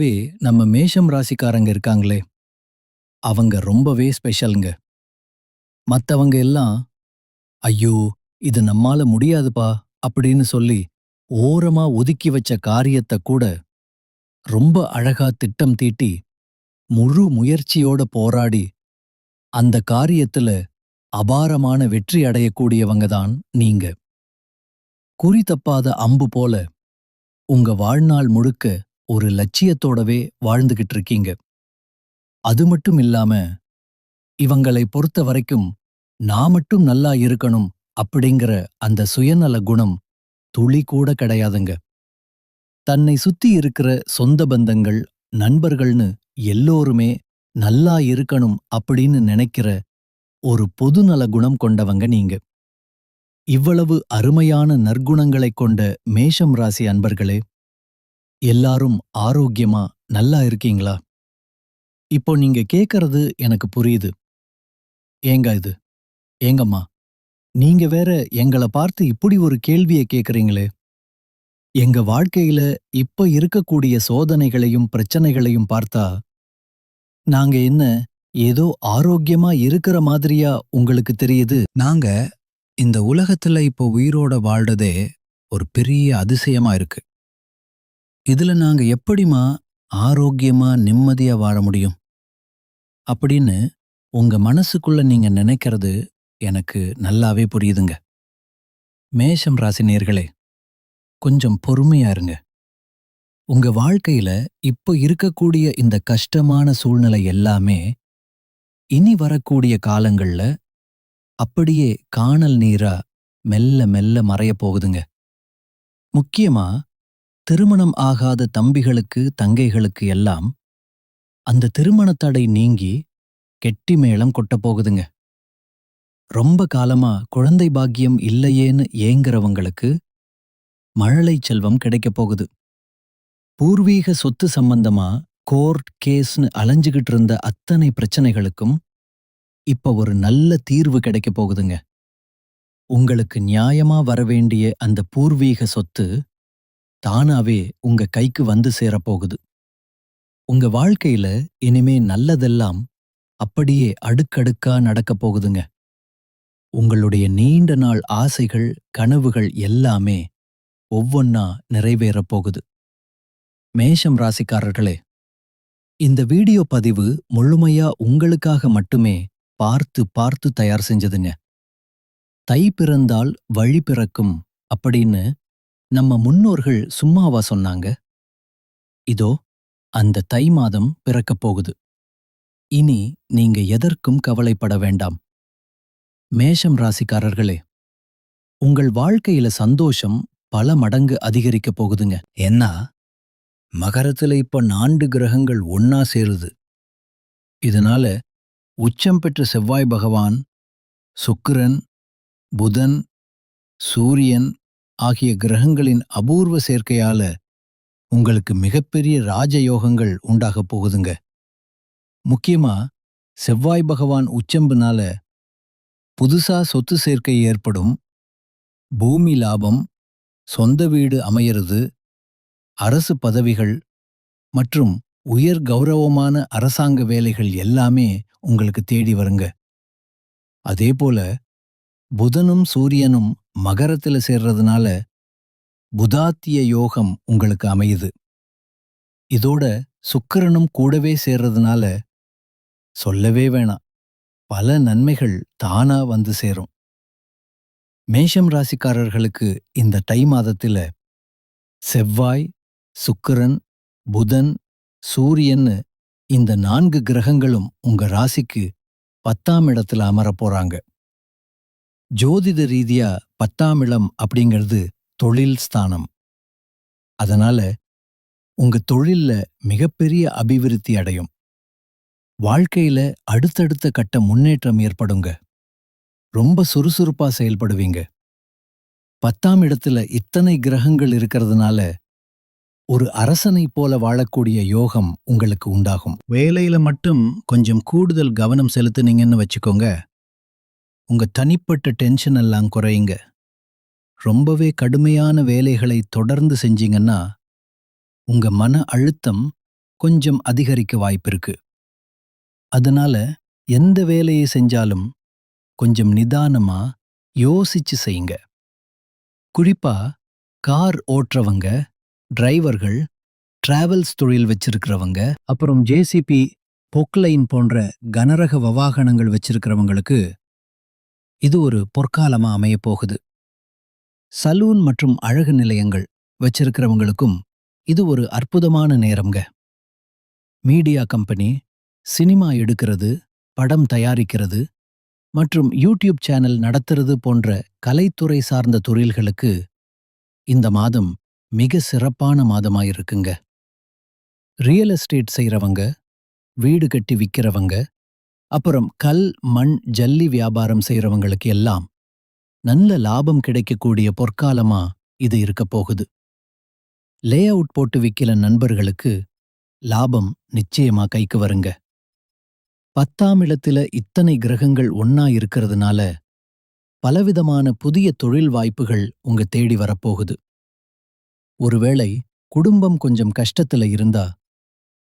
பொதுவாவே நம்ம மேஷம் ராசிக்காரங்க இருக்காங்களே அவங்க ரொம்பவே ஸ்பெஷலுங்க மத்தவங்க எல்லாம் ஐயோ இது நம்மால முடியாதுப்பா அப்படின்னு சொல்லி ஓரமா ஒதுக்கி வச்ச காரியத்தை கூட ரொம்ப அழகா திட்டம் தீட்டி முழு முயற்சியோட போராடி அந்த காரியத்துல அபாரமான வெற்றி அடையக்கூடியவங்க தான் நீங்க. குறி தப்பாத அம்பு போல உங்க வாழ்நாள் முழுக்க ஒரு லட்சியத்தோடவே வாழ்ந்துகிட்டு இருக்கீங்க அது மட்டும் இல்லாம இவங்களை பொறுத்த வரைக்கும் நான் மட்டும் நல்லா இருக்கணும் அப்படிங்கிற அந்த சுயநல குணம் துளி கூட கிடையாதுங்க. தன்னை சுத்தி இருக்கிற சொந்த பந்தங்கள் நண்பர்கள்னு எல்லோருமே நல்லா இருக்கணும் அப்படின்னு நினைக்கிற ஒரு பொதுநல குணம் கொண்டவங்க நீங்க. இவ்வளவு அருமையான நற்குணங்களைக் கொண்ட மேஷம் ராசி அன்பர்களே எல்லாரும் ஆரோக்கியமா நல்லா இருக்கீங்களா? இப்போ நீங்க கேக்குறது எனக்கு புரியுது. ஏங்க இது? ஏங்கம்மா நீங்க வேற எங்கள பார்த்து இப்படி ஒரு கேள்வியை கேக்குறீங்களே. எங்க வாழ்க்கையில இப்ப இருக்கக்கூடிய சோதனைகளையும் பிரச்சனைகளையும் பார்த்தா நாங்க என்ன ஏதோ ஆரோக்கியமா இருக்கிற மாதிரியா உங்களுக்கு தெரியுது? நாங்க இந்த உலகத்துல இப்போ உயிரோட வாழ்றதே ஒரு பெரிய அதிசயமா இருக்கு. இதுல நாங்க எப்படிமா ஆரோக்கியமா நிம்மதியா வாழ முடியும்? அப்படின்னு உங்க மனசுக்குள்ள நீங்க நினைக்கிறது எனக்கு நல்லாவே புரியுதுங்க. மேஷம் ராசி நேர்களே கொஞ்சம் பொறுமையா இருங்க. உங்க வாழ்க்கையில இப்போ இருக்கக்கூடிய இந்த கஷ்டமான சூழ்நிலை எல்லாமே இனி வரக்கூடிய காலங்கள்ல அப்படியே காணல் நீரா மெல்ல மெல்ல மறையப் போகுதுங்க. முக்கியமா திருமணம் ஆகாத தம்பிகளுக்கு தங்கைகளுக்கு எல்லாம் அந்த திருமண தடை நீங்கி கெட்டி மேளம் கொட்டப் போகுதுங்க. ரொம்ப காலமா குழந்தை பாக்கியம் இல்லையேன்னு ஏங்குறவங்களுக்கு மழலை செல்வம் கிடைக்கப் போகுது. பூர்வீக சொத்து சம்பந்தமா கோர்ட் கேஸ்னு அலைஞ்சுகிட்டு இருந்த அத்தனை பிரச்சனைகளுக்கும் இப்ப ஒரு நல்ல தீர்வு கிடைக்கப் போகுதுங்க. உங்களுக்கு நியாயமா வரவேண்டிய அந்த பூர்வீக சொத்து தானாவே உங்க கைக்கு வந்து சேரப்போகுது. உங்க வாழ்க்கையில இனிமே நல்லதெல்லாம் அப்படியே அடுக்கடுக்கா நடக்கப் போகுதுங்க. உங்களுடைய நீண்ட நாள் ஆசைகள் கனவுகள் எல்லாமே ஒவ்வொன்னா நிறைவேறப் போகுது. மேஷம் ராசிக்காரர்களே இந்த வீடியோ பதிவு முழுமையா உங்களுக்காக மட்டுமே பார்த்து பார்த்து தயார் செஞ்சதுங்க. தை பிறந்தால் வழி பிறக்கும் அப்படின்னு நம்ம முன்னோர்கள் சும்மாவா சொன்னாங்க? இதோ அந்த தை மாதம் பிறக்கப் போகுது. இனி நீங்க எதற்கும் கவலைப்பட வேண்டாம். மேஷம் ராசிக்காரர்களே உங்கள் வாழ்க்கையில சந்தோஷம் பல மடங்கு அதிகரிக்கப் போகுதுங்க. ஏன்னா மகரத்துல இப்ப நான்கு கிரகங்கள் ஒன்னா சேருது. இதனால உச்சம் பெற்ற செவ்வாய் பகவான் சுக்கிரன் புதன் சூரியன் ஆகிய கிரகங்களின் அபூர்வ சேர்க்கையால உங்களுக்கு மிகப்பெரிய ராஜயோகங்கள் உண்டாகப் போகுதுங்க. முக்கியமா செவ்வாய் பகவான் உச்சம்புனால புதுசா சொத்து சேர்க்கை ஏற்படும் பூமி லாபம் சொந்த வீடு அமையறது அரசு பதவிகள் மற்றும் உயர் கௌரவமான அரசாங்க வேலைகள் எல்லாமே உங்களுக்கு தேடி வருங்க. அதேபோல புதனும் சூரியனும் மகரத்துல சேர்றதுனால புதாத்திய யோகம் உங்களுக்கு அமையுது. இதோட சுக்கிரனும் கூடவே சேர்றதுனால சொல்லவே வேணாம். பல நன்மைகள் தானா வந்து சேரும். மேஷம் ராசிக்காரர்களுக்கு இந்த தை மாதத்துல செவ்வாய் சுக்கிரன் புதன் சூரியன்னு இந்த நான்கு கிரகங்களும் உங்க ராசிக்கு பத்தாம் இடத்துல அமரப் போறாங்க. ஜோதிட ரீதியா பத்தாம் இடம் அப்படிங்கிறது தொழில் ஸ்தானம். அதனால உங்க தொழில்ல மிகப்பெரிய அபிவிருத்தி அடையும். வாழ்க்கையில அடுத்தடுத்த கட்ட முன்னேற்றம் ஏற்படுங்க. ரொம்ப சுறுசுறுப்பா செயல்படுவீங்க. பத்தாம் இடத்துல இத்தனை கிரகங்கள் இருக்கிறதுனால ஒரு அரசனை போல வாழக்கூடிய யோகம் உங்களுக்கு உண்டாகும். வேலையில மட்டும் கொஞ்சம் கூடுதல் கவனம் செலுத்துனீங்கன்னு வச்சுக்கோங்க. உங்க தனிப்பட்ட டென்ஷன் எல்லாம் குறையுங்க. ரொம்பவே கடுமையான வேலைகளை தொடர்ந்து செஞ்சீங்கன்னா உங்க மன அழுத்தம் கொஞ்சம் அதிகரிக்க வாய்ப்பிருக்கு. அதனால எந்த வேலையை செஞ்சாலும் கொஞ்சம் நிதானமா யோசிச்சு செய்யுங்க. குறிப்பா கார் ஓட்டுறவங்க டிரைவர்கள் டிராவல்ஸ் தொழில் வச்சிருக்கிறவங்க அப்புறம் ஜேசிபி பொக்லைன் போன்ற கனரக வாகனங்கள் வச்சிருக்கிறவங்களுக்கு இது ஒரு பொற்காலமா அமையப் போகுது சலூன் மற்றும் அழகு நிலையங்கள் வச்சிருக்கிறவங்களுக்கும் இது ஒரு அற்புதமான நேரம்ங்க. மீடியா கம்பெனி சினிமா எடுக்கிறது படம் தயாரிக்கிறது மற்றும் யூடியூப் சேனல் நடத்துறது போன்ற கலைத்துறை சார்ந்த தொழில்களுக்கு இந்த மாதம் மிக சிறப்பான மாதமாயிருக்குங்க. ரியல் எஸ்டேட் செய்றவங்க வீடு கட்டி விற்கிறவங்க அப்புறம் கல் மண் ஜல்லி வியாபாரம் செய்றவங்களுக்கு எல்லாம் நல்ல லாபம் கிடைக்கக்கூடிய பொற்காலமா இது இருக்கப் போகுது. லே அவுட் போட்டு விக்கிற நண்பர்களுக்கு லாபம் நிச்சயமா கைக்கு வருங்க. பத்தாம் இடத்துல இத்தனை கிரகங்கள் ஒன்னா இருக்கிறதுனால பலவிதமான புதிய தொழில் வாய்ப்புகள் உங்க தேடி வரப்போகுது ஒருவேளை குடும்பம் கொஞ்சம் கஷ்டத்துல இருந்தா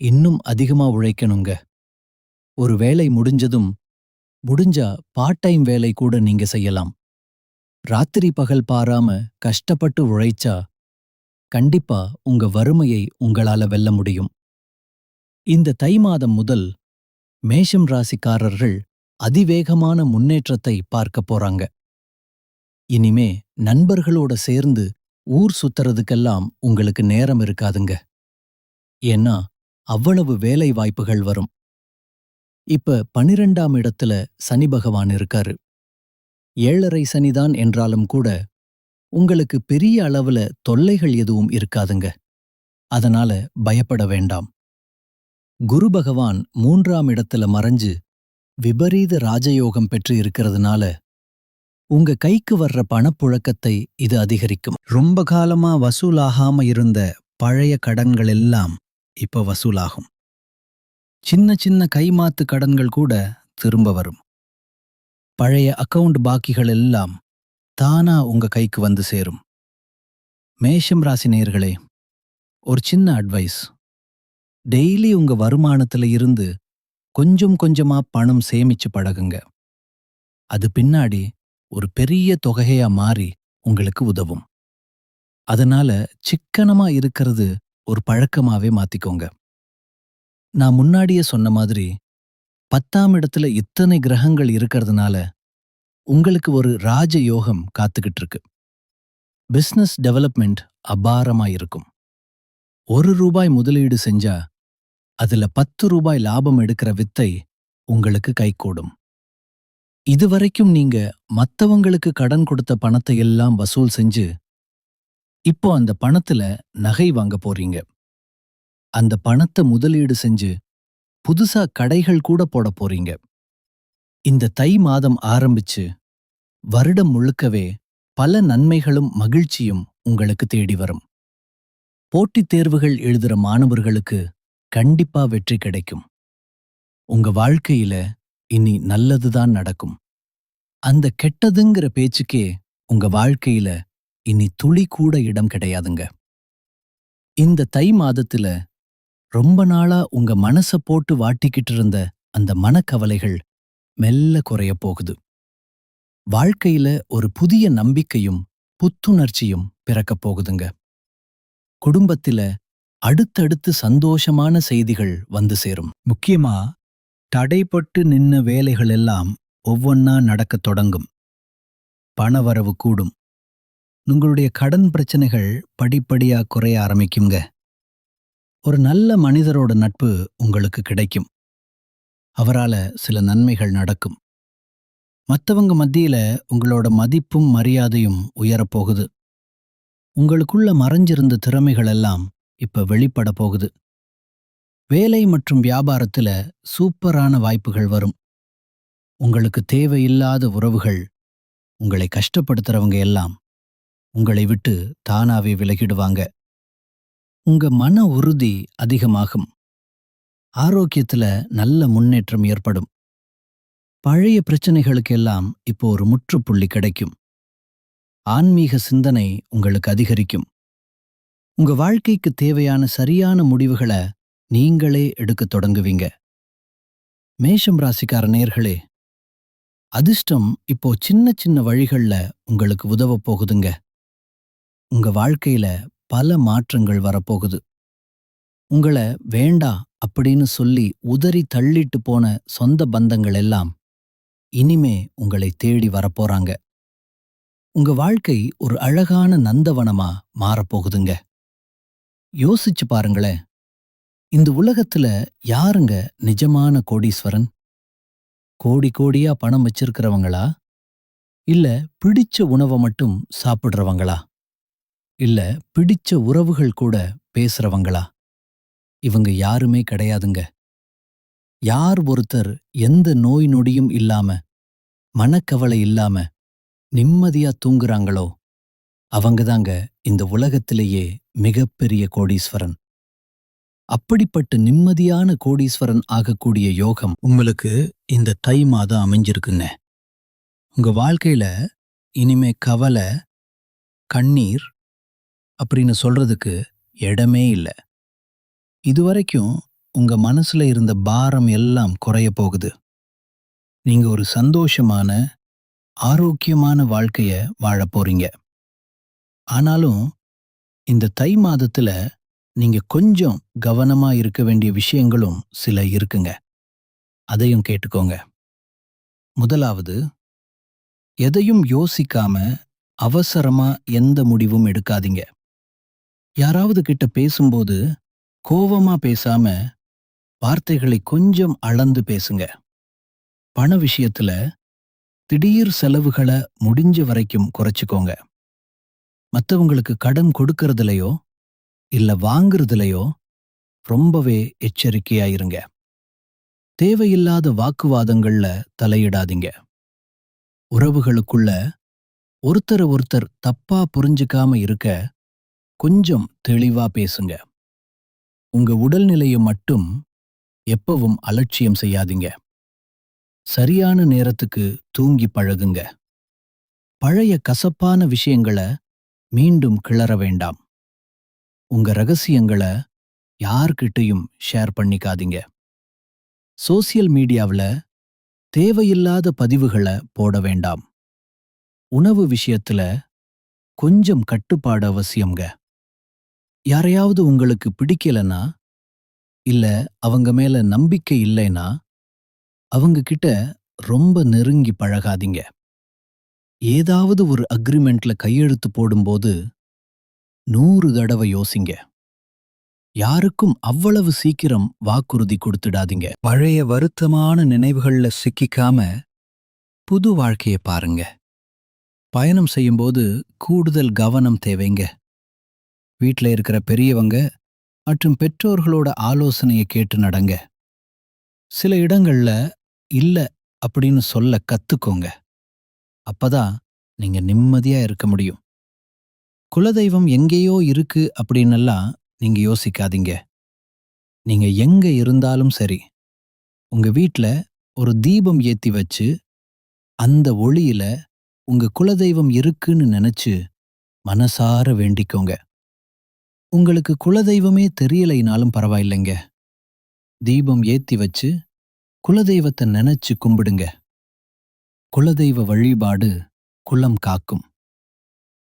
இன்னும் அதிகமா உழைக்கணுங்க. ஒரு வேலை முடிஞ்சதும் முடிஞ்சா பார்ட் டைம் வேலை கூட நீங்க செய்யலாம். ராத்திரி பகல் பாராம கஷ்டப்பட்டு உழைச்சா கண்டிப்பா உங்க வறுமையை உங்களால வெல்ல முடியும். இந்த தை மாதம் முதல் மேஷம் ராசிக்காரர்கள் அதிவேகமான முன்னேற்றத்தை பார்க்க போறாங்க. இனிமே நண்பர்களோட சேர்ந்து ஊர் சுத்துறதுக்கெல்லாம் உங்களுக்கு நேரம் இருக்காதுங்க. ஏன்னா அவ்வளவு வேலை வாய்ப்புகள் வரும். இப்ப பனிரெண்டாம் இடத்துல சனி பகவான் இருக்காரு. ஏழரை சனிதான் என்றாலும் கூட உங்களுக்கு பெரிய அளவுல தொல்லைகள் எதுவும் இருக்காதுங்க. அதனால பயப்பட வேண்டாம். குரு பகவான் மூன்றாம் இடத்துல மறைஞ்சு விபரீத ராஜயோகம் பெற்று இருக்கிறதுனால உங்க கைக்கு வர்ற பணப்புழக்கத்தை இது அதிகரிக்கும். ரொம்ப காலமா வசூலாகாம இருந்த பழைய கடன்கள் எல்லாம் இப்ப வசூலாகும். சின்ன சின்ன கைமாத்து கடன்கள் கூட திரும்ப வரும். பழைய அக்கவுண்ட் பாக்கிகள் எல்லாம் தானா உங்க கைக்கு வந்து சேரும். மேஷம் ராசி நேர்களே ஒரு சின்ன அட்வைஸ் டெய்லி உங்க வருமானத்துல இருந்து கொஞ்சம் கொஞ்சமா பணம் சேமிச்சு பழகுங்க. அது பின்னாடி ஒரு பெரிய தொகையா மாறி உங்களுக்கு உதவும். அதனால சிக்கனமா இருக்கிறது ஒரு பழக்கமாவே மாத்திக்கோங்க. நான் முன்னாடியே சொன்ன மாதிரி பத்தாம் இடத்துல இத்தனை கிரகங்கள் இருக்கிறதுனால உங்களுக்கு ஒரு ராஜ யோகம் காத்துக்கிட்டு இருக்கு பிசினஸ் டெவலப்மெண்ட் அபாரமா இருக்கும். ஒரு ரூபாய் முதலீடு செஞ்சா அதுல பத்து ரூபாய் லாபம் எடுக்கிற வித்தை உங்களுக்கு கைகூடும். இதுவரைக்கும் நீங்க மத்தவங்களுக்கு கடன் கொடுத்த பணத்தை எல்லாம் வசூல் செஞ்சு இப்போ அந்த பணத்துல நகை வாங்க போறீங்க. அந்த பணத்தை முதலீடு செஞ்சு புதுசா கடைகள் கூட போட போறீங்க. இந்த தை மாதம் ஆரம்பிச்சு வருடம் முழுக்கவே பல நன்மைகளும் மகிழ்ச்சியும் உங்களுக்கு தேடி வரும். போட்டித் தேர்வுகள் எழுதுற மாணவர்களுக்கு கண்டிப்பா வெற்றி கிடைக்கும். உங்க வாழ்க்கையில இனி நல்லதுதான் நடக்கும். அந்த கெட்டதுங்கிற பேச்சுக்கே உங்க வாழ்க்கையில இனி துளி கூட இடம் கிடையாதுங்க. இந்த தை மாதத்துல ரொம்ப நாளா உங்க மனச போட்டு வாட்டிக்கிட்டு இருந்த அந்த மனக்கவலைகள் மெல்ல குறையப் போகுது. வாழ்க்கையில ஒரு புதிய நம்பிக்கையும் புத்துணர்ச்சியும் பிறக்கப் போகுதுங்க. குடும்பத்தில அடுத்தடுத்து சந்தோஷமான செய்திகள் வந்து சேரும். முக்கியமா தடைப்பட்டு நின்ன வேலைகள் எல்லாம் ஒவ்வொன்னா நடக்கத் தொடங்கும். பணவரவு கூடும். உங்களுடைய கடன் பிரச்சனைகள் படிப்படியா குறைய ஆரம்பிக்குங்க ஒரு நல்ல மனிதரோட நட்பு உங்களுக்கு கிடைக்கும். அவரால சில நன்மைகள் நடக்கும். மத்தவங்க மத்தியில உங்களோட மதிப்பும் மரியாதையும் உயரப்போகுது. உங்களுக்குள்ள மறைஞ்சிருந்த திறமைகள் எல்லாம் இப்ப வெளிப்பட போகுது. வேலை மற்றும் வியாபாரத்துல சூப்பரான வாய்ப்புகள் வரும். உங்களுக்கு தேவையில்லாத உறவுகள் உங்களை கஷ்டப்படுத்துறவங்க எல்லாம் உங்களை விட்டு தானாவே விலகிடுவாங்க. உங்க மன உறுதி அதிகமாகும். ஆரோக்கியத்துல நல்ல முன்னேற்றம் ஏற்படும். பழைய பிரச்சனைகளுக்கெல்லாம் இப்போ ஒரு முற்றுப்புள்ளி கிடைக்கும். ஆன்மீக சிந்தனை உங்களுக்கு அதிகரிக்கும். உங்க வாழ்க்கைக்கு தேவையான சரியான முடிவுகளை நீங்களே எடுக்கத் தொடங்குவீங்க. மேஷம் ராசிக்கார நேர்களே அதிர்ஷ்டம் இப்போ சின்ன சின்ன வழிகள்ல உங்களுக்கு உதவப் போகுதுங்க. உங்க வாழ்க்கையில பல மாற்றங்கள் வரப்போகுது. உங்கள வேண்டா அப்படின்னு சொல்லி உதறி தள்ளிட்டு போன சொந்த பந்தங்கள் எல்லாம் இனிமே உங்களை தேடி வரப்போறாங்க. உங்க வாழ்க்கை ஒரு அழகான நந்தவனமா மாறப்போகுதுங்க. யோசிச்சு பாருங்களேன். இந்த உலகத்துல யாருங்க நிஜமான கோடீஸ்வரன்? கோடி கோடியா பணம் வச்சிருக்கிறவங்களா? இல்ல பிடிச்ச உணவை மட்டும் சாப்பிடுறவங்களா? இல்ல பிடிச்ச உறவுகள் கூட பேசுறவங்களா? இவங்க யாருமே கிடையாதுங்க. யார் ஒருத்தர் எந்த நோய் நொடியும் இல்லாம மனக்கவலை இல்லாம நிம்மதியா தூங்குறாங்களோ அவங்கதாங்க இந்த உலகத்திலேயே மிகப்பெரிய கோடீஸ்வரன். அப்படிப்பட்ட நிம்மதியான கோடீஸ்வரன் ஆகக்கூடிய யோகம் உங்களுக்கு இந்த தை மாதம் அமைஞ்சிருக்குங்க. உங்க வாழ்க்கையில இனிமே கவலை கண்ணீர் அப்படின்னு சொல்றதுக்கு இடமே இல்லை. இதுவரைக்கும் உங்க மனசுல இருந்த பாரம் எல்லாம் குறைய போகுது. நீங்க ஒரு சந்தோஷமான ஆரோக்கியமான வாழ்க்கைய வாழப் போறீங்க. ஆனாலும் இந்த தை மாதத்துல நீங்க கொஞ்சம் கவனமா இருக்க வேண்டிய விஷயங்களும் சில இருக்குங்க. அதையும் கேட்டுக்கோங்க. முதலாவது எதையும் யோசிக்காம அவசரமா எந்த முடிவும் எடுக்காதீங்க. யாராவது கிட்ட பேசும்போது கோவமா பேசாம வார்த்தைகளை கொஞ்சம் அளந்து பேசுங்க. பண விஷயத்துல திடீர் செலவுகளை முடிஞ்ச வரைக்கும் குறைச்சிக்கோங்க. மத்தவங்களுக்கு கடன் கொடுக்கறதுலயோ இல்ல வாங்குறதுலையோ ரொம்பவே எச்சரிக்கையாயிருங்க. தேவையில்லாத வாக்குவாதங்கள்ல தலையிடாதீங்க. உறவுகளுக்குள்ள ஒருத்தரை ஒருத்தர் தப்பா புரிஞ்சுக்காம இருக்க கொஞ்சம் தெளிவா பேசுங்க. உங்க உடல்நிலையை மட்டும் எப்பவும் அலட்சியம் செய்யாதீங்க. சரியான நேரத்துக்கு தூங்கி பழகுங்க. பழைய கசப்பான விஷயங்களை மீண்டும் கிளற வேண்டாம். உங்க ரகசியங்களை யார்கிட்டயும் ஷேர் பண்ணிக்காதீங்க. சோசியல் மீடியாவுல தேவையில்லாத பதிவுகளை போட வேண்டாம். உணவு விஷயத்துல கொஞ்சம் கட்டுப்பாடு அவசியம்ங்க. யாரையாவது உங்களுக்கு பிடிக்கலனா இல்ல அவங்க மேல நம்பிக்கை இல்லைனா அவங்க கிட்ட ரொம்ப நெருங்கி பழகாதீங்க. ஏதாவது ஒரு அக்ரிமெண்ட்ல கையெழுத்து போடும்போது நூறு தடவை யோசிங்க. யாருக்கும் அவ்வளவு சீக்கிரம் வாக்குறுதி கொடுத்துடாதீங்க. பழைய வருத்தமான நினைவுகள்ல சிக்கிக்காம புது வாழ்க்கைய பாருங்க. பயணம் செய்யும்போது கூடுதல் கவனம் தேவைங்க. வீட்ல இருக்கிற பெரியவங்க மற்றும் பெற்றோர்களோட ஆலோசனையை கேட்டு நடங்க. சில இடங்கள்ல இல்ல அப்படின்னு சொல்ல கத்துக்கோங்க. அப்பதான் நீங்க நிம்மதியா இருக்க முடியும். குலதெய்வம் எங்கேயோ இருக்கு அப்படின்னெல்லாம் நீங்க யோசிக்காதீங்க. நீங்க எங்க இருந்தாலும் சரி உங்க வீட்ல ஒரு தீபம் ஏத்தி வச்சு அந்த ஒளியில உங்க குலதெய்வம் இருக்குன்னு நினைச்சு மனசார வேண்டிக்கோங்க. உங்களுக்கு குலதெய்வமே தெரியலைனாலும் பரவாயில்லைங்க. தீபம் ஏத்தி வச்சு குலதெய்வத்தை நினைச்சு கும்பிடுங்க. குலதெய்வ வழிபாடு குலம் காக்கும்.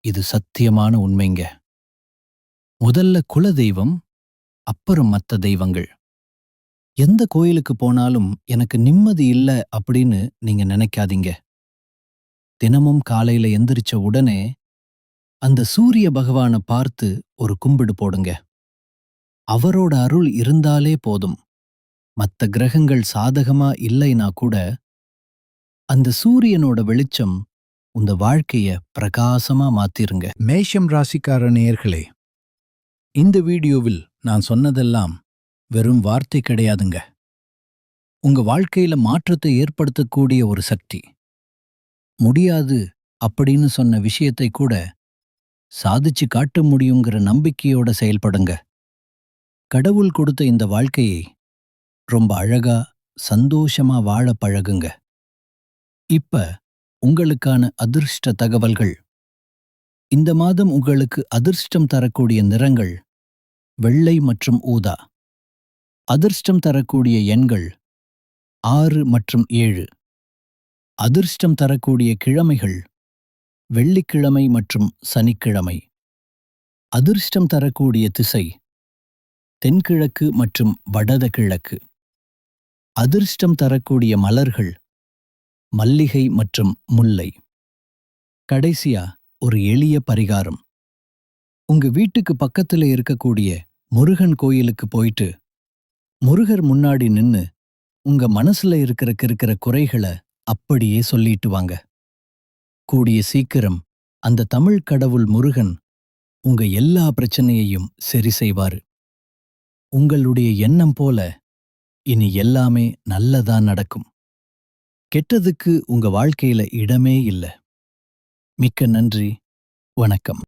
இது சத்தியமான உண்மைங்க. முதல்ல குலதெய்வம் அப்புறம் மத்த தெய்வங்கள். எந்த கோயிலுக்கு போனாலும் எனக்கு நிம்மதி இல்ல அப்படின்னு நீங்க நினைக்காதீங்க. தினமும் காலையில எந்திரிச்ச உடனே அந்த சூரிய பகவானை பார்த்து ஒரு கும்பிடு போடுங்க. அவரோட அருள் இருந்தாலே போதும். மத்த கிரகங்கள் சாதகமா இல்லைனா கூட அந்த சூரியனோட வெளிச்சம் உங்க வாழ்க்கைய பிரகாசமா மாத்திருங்க. மேஷம் ராசிக்கார நேயர்களே இந்த வீடியோவில் நான் சொன்னதெல்லாம் வெறும் வார்த்தை கிடையாதுங்க. உங்க வாழ்க்கையில மாற்றத்தை ஏற்படுத்தக்கூடிய ஒரு சக்தி. முடியாது அப்படின்னு சொன்ன விஷயத்தை கூட சாதிச்சு காட்ட முடியுங்கிற நம்பிக்கையோட செயல்படுங்க. கடவுள் கொடுத்த இந்த வாழ்க்கையை ரொம்ப அழகா சந்தோஷமா வாழ பழகுங்க. இப்ப உங்களுக்கான அதிர்ஷ்ட தகவல்கள். இந்த மாதம் உங்களுக்கு அதிர்ஷ்டம் தரக்கூடிய நிறங்கள் வெள்ளை மற்றும் ஊதா. அதிர்ஷ்டம் தரக்கூடிய எண்கள் ஆறு மற்றும் ஏழு. அதிர்ஷ்டம் தரக்கூடிய கிழமைகள் வெள்ளிக்கிழமை மற்றும் சனிக்கிழமை. அதிர்ஷ்டம் தரக்கூடிய திசை தென்கிழக்கு மற்றும் வடத கிழக்கு அதிர்ஷ்டம் தரக்கூடிய மலர்கள் மல்லிகை மற்றும் முல்லை. கடைசியா ஒரு எளிய பரிகாரம். உங்க வீட்டுக்கு பக்கத்துல இருக்கக்கூடிய முருகன் கோயிலுக்கு போயிட்டு முருகர் முன்னாடி நின்னு உங்க மனசுல இருக்கிற இருக்கிற குறைகளை அப்படியே சொல்லிட்டு வாங்க. கூடிய சீக்கிரம் அந்த தமிழ் கடவுள் முருகன் உங்க எல்லா பிரச்சனையையும் சரி செய்வாரு. உங்களுடைய எண்ணம் போல இனி எல்லாமே நல்லதா நடக்கும். கெட்டதுக்கு உங்க வாழ்க்கையில இடமே இல்ல. மிக்க நன்றி. வணக்கம்.